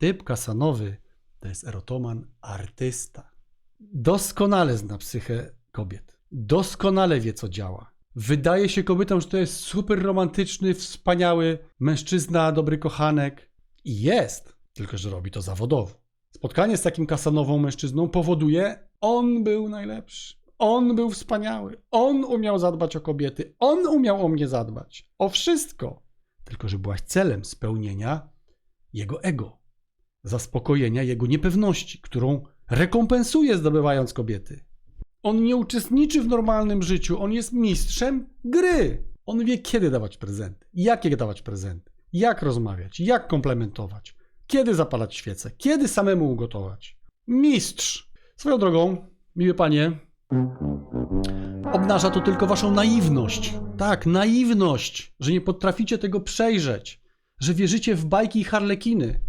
Typ kasanowy to jest erotoman artysta. Doskonale zna psychę kobiet. Doskonale wie, co działa. Wydaje się kobietom, że to jest super romantyczny, wspaniały mężczyzna, dobry kochanek. I jest, tylko że robi to zawodowo. Spotkanie z takim kasanową mężczyzną powoduje, on był najlepszy. On był wspaniały. On umiał zadbać o kobiety. On umiał o mnie zadbać. O wszystko. Tylko, że byłaś celem spełnienia jego ego, zaspokojenia jego niepewności, którą rekompensuje zdobywając kobiety. On nie uczestniczy w normalnym życiu, on jest mistrzem gry. On wie, kiedy dawać prezenty, jakie dawać prezenty, jak rozmawiać, jak komplementować, kiedy zapalać świece, kiedy samemu ugotować. Mistrz! Swoją drogą, miły panie, obnaża to tylko waszą naiwność. Tak, naiwność, że nie potraficie tego przejrzeć, że wierzycie w bajki i harlekiny,